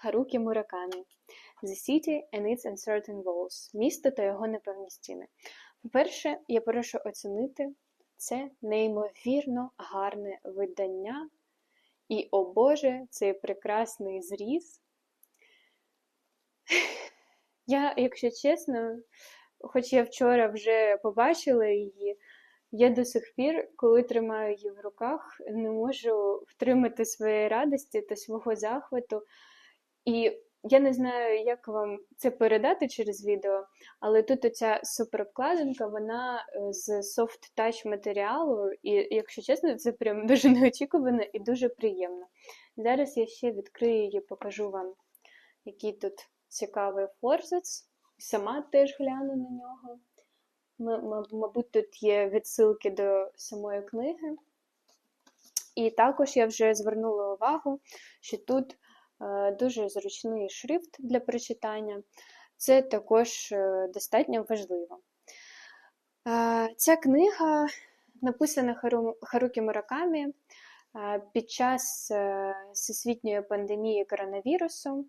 Харукі Муракамі The City and its Uncertain Walls Місто та його непевні стіни. По-перше, я прошу оцінити це неймовірно гарне видання. І, о Боже, цей прекрасний зріз. Я, якщо чесно, хоч я вчора вже побачила її, я до сих пір, коли тримаю її в руках, не можу втримати своєї радості та свого захвату. І я не знаю, як вам це передати через відео, але тут оця суперобкладинка, вона е, з soft touch матеріалу, і, якщо чесно, це прям дуже неочікувано і дуже приємно. Зараз я ще відкрию її, покажу вам, який тут цікавий форзац. Сама теж гляну на нього. Мабуть, тут є відсилки до самої книги. І також я вже звернула увагу, що тут дуже зручний шрифт для прочитання. Це також е, достатньо важливо. Е, Ця книга написана Хару- Харукі Муракамі е, під час е, всесвітньої пандемії коронавірусу.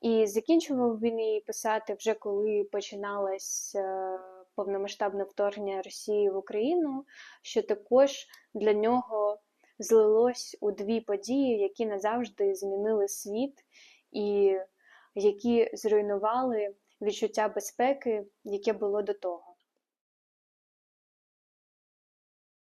І закінчував він її писати вже коли починалось е, повномасштабне вторгнення Росії в Україну, що також для нього злилось у дві події, які назавжди змінили світ і які зруйнували відчуття безпеки, яке було до того.